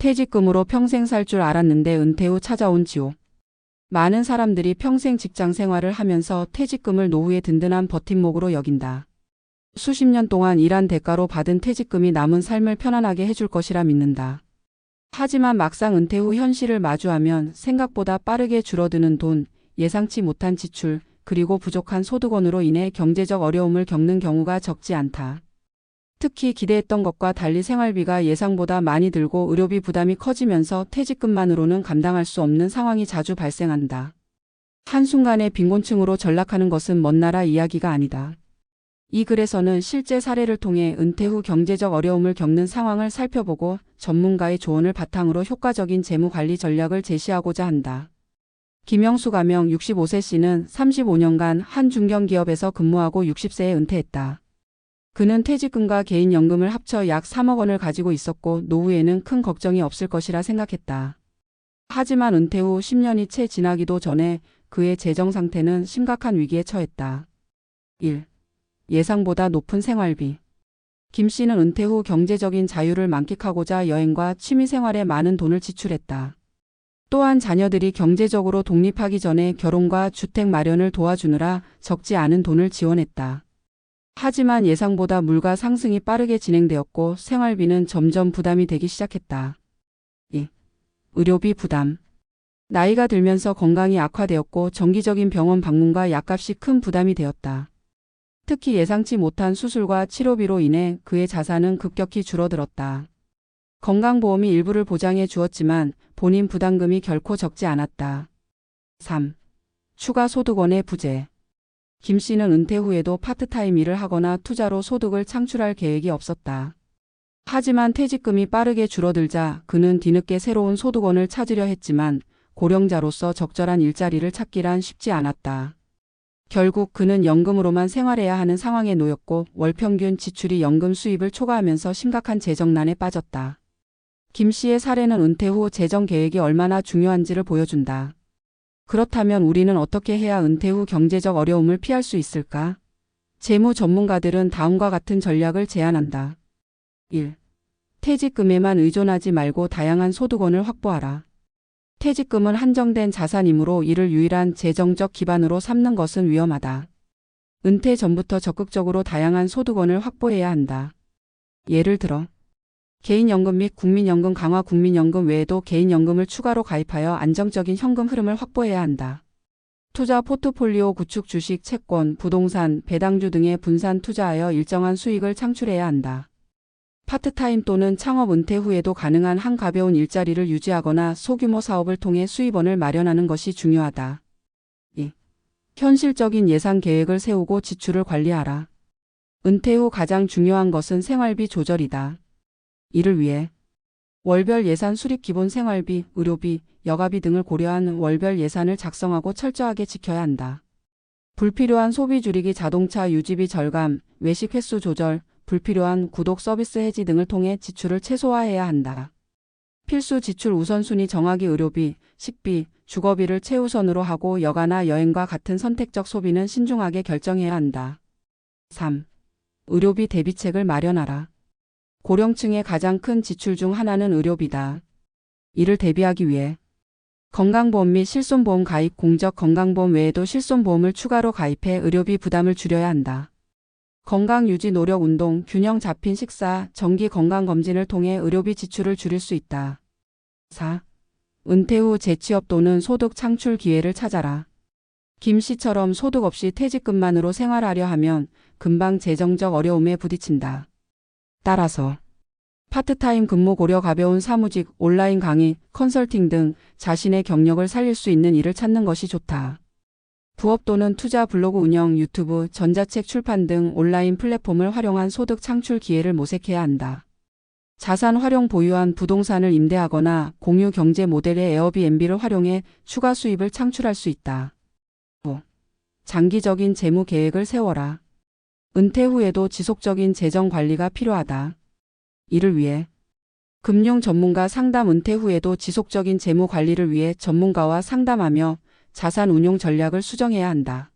퇴직금으로 평생 살 줄 알았는데 은퇴 후 찾아온 지옥. 많은 사람들이 평생 직장 생활을 하면서 퇴직금을 노후의 든든한 버팀목으로 여긴다. 수십 년 동안 일한 대가로 받은 퇴직금이 남은 삶을 편안하게 해줄 것이라 믿는다. 하지만 막상 은퇴 후 현실을 마주하면 생각보다 빠르게 줄어드는 돈, 예상치 못한 지출, 그리고 부족한 소득원으로 인해 경제적 어려움을 겪는 경우가 적지 않다. 특히 기대했던 것과 달리 생활비가 예상보다 많이 들고 의료비 부담이 커지면서 퇴직금만으로는 감당할 수 없는 상황이 자주 발생한다. 한순간에 빈곤층으로 전락하는 것은 먼 나라 이야기가 아니다. 이 글에서는 실제 사례를 통해 은퇴 후 경제적 어려움을 겪는 상황을 살펴보고 전문가의 조언을 바탕으로 효과적인 재무 관리 전략을 제시하고자 한다. 김영수 가명 65세 씨는 35년간 한 중견기업에서 근무하고 60세에 은퇴했다. 그는 퇴직금과 개인연금을 합쳐 약 3억 원을 가지고 있었고 노후에는 큰 걱정이 없을 것이라 생각했다. 하지만 은퇴 후 10년이 채 지나기도 전에 그의 재정 상태는 심각한 위기에 처했다. 1. 예상보다 높은 생활비. 김 씨는 은퇴 후 경제적인 자유를 만끽하고자 여행과 취미 생활에 많은 돈을 지출했다. 또한 자녀들이 경제적으로 독립하기 전에 결혼과 주택 마련을 도와주느라 적지 않은 돈을 지원했다. 하지만 예상보다 물가 상승이 빠르게 진행되었고 생활비는 점점 부담이 되기 시작했다. 2. 의료비 부담. 나이가 들면서 건강이 악화되었고 정기적인 병원 방문과 약값이 큰 부담이 되었다. 특히 예상치 못한 수술과 치료비로 인해 그의 자산은 급격히 줄어들었다. 건강보험이 일부를 보장해 주었지만 본인 부담금이 결코 적지 않았다. 3. 추가 소득원의 부재. 김 씨는 은퇴 후에도 파트타임 일을 하거나 투자로 소득을 창출할 계획이 없었다. 하지만 퇴직금이 빠르게 줄어들자 그는 뒤늦게 새로운 소득원을 찾으려 했지만 고령자로서 적절한 일자리를 찾기란 쉽지 않았다. 결국 그는 연금으로만 생활해야 하는 상황에 놓였고 월 평균 지출이 연금 수입을 초과하면서 심각한 재정난에 빠졌다. 김 씨의 사례는 은퇴 후 재정 계획이 얼마나 중요한지를 보여준다. 그렇다면 우리는 어떻게 해야 은퇴 후 경제적 어려움을 피할 수 있을까? 재무 전문가들은 다음과 같은 전략을 제안한다. 1. 퇴직금에만 의존하지 말고 다양한 소득원을 확보하라. 퇴직금은 한정된 자산이므로 이를 유일한 재정적 기반으로 삼는 것은 위험하다. 은퇴 전부터 적극적으로 다양한 소득원을 확보해야 한다. 예를 들어 개인연금 및 국민연금 강화 국민연금 외에도 개인연금을 추가로 가입하여 안정적인 현금 흐름을 확보해야 한다. 투자 포트폴리오 구축 주식, 채권, 부동산, 배당주 등에 분산 투자하여 일정한 수익을 창출해야 한다. 파트타임 또는 창업 은퇴 후에도 가능한 한 가벼운 일자리를 유지하거나 소규모 사업을 통해 수입원을 마련하는 것이 중요하다. 2. 현실적인 예산 계획을 세우고 지출을 관리하라. 은퇴 후 가장 중요한 것은 생활비 조절이다. 이를 위해 월별 예산 수립 기본 생활비, 의료비, 여가비 등을 고려한 월별 예산을 작성하고 철저하게 지켜야 한다. 불필요한 소비 줄이기 자동차 유지비 절감, 외식 횟수 조절, 불필요한 구독 서비스 해지 등을 통해 지출을 최소화해야 한다. 필수 지출 우선순위 정하기 의료비, 식비, 주거비를 최우선으로 하고 여가나 여행과 같은 선택적 소비는 신중하게 결정해야 한다. 3. 의료비 대비책을 마련하라. 고령층의 가장 큰 지출 중 하나는 의료비다. 이를 대비하기 위해 건강보험 및 실손보험 가입 공적 건강보험 외에도 실손보험을 추가로 가입해 의료비 부담을 줄여야 한다. 건강 유지 노력 운동, 균형 잡힌 식사, 정기 건강검진을 통해 의료비 지출을 줄일 수 있다. 4. 은퇴 후 재취업 또는 소득 창출 기회를 찾아라. 김 씨처럼 소득 없이 퇴직금만으로 생활하려 하면 금방 재정적 어려움에 부딪힌다. 따라서 파트타임 근무 고려 가벼운 사무직, 온라인 강의, 컨설팅 등 자신의 경력을 살릴 수 있는 일을 찾는 것이 좋다. 부업 또는 투자 블로그 운영, 유튜브, 전자책 출판 등 온라인 플랫폼을 활용한 소득 창출 기회를 모색해야 한다. 자산 활용 보유한 부동산을 임대하거나 공유 경제 모델의 에어비앤비를 활용해 추가 수입을 창출할 수 있다. 5. 장기적인 재무 계획을 세워라. 은퇴 후에도 지속적인 재정 관리가 필요하다. 이를 위해 금융 전문가 상담 은퇴 후에도 지속적인 재무 관리를 위해 전문가와 상담하며 자산 운용 전략을 수정해야 한다.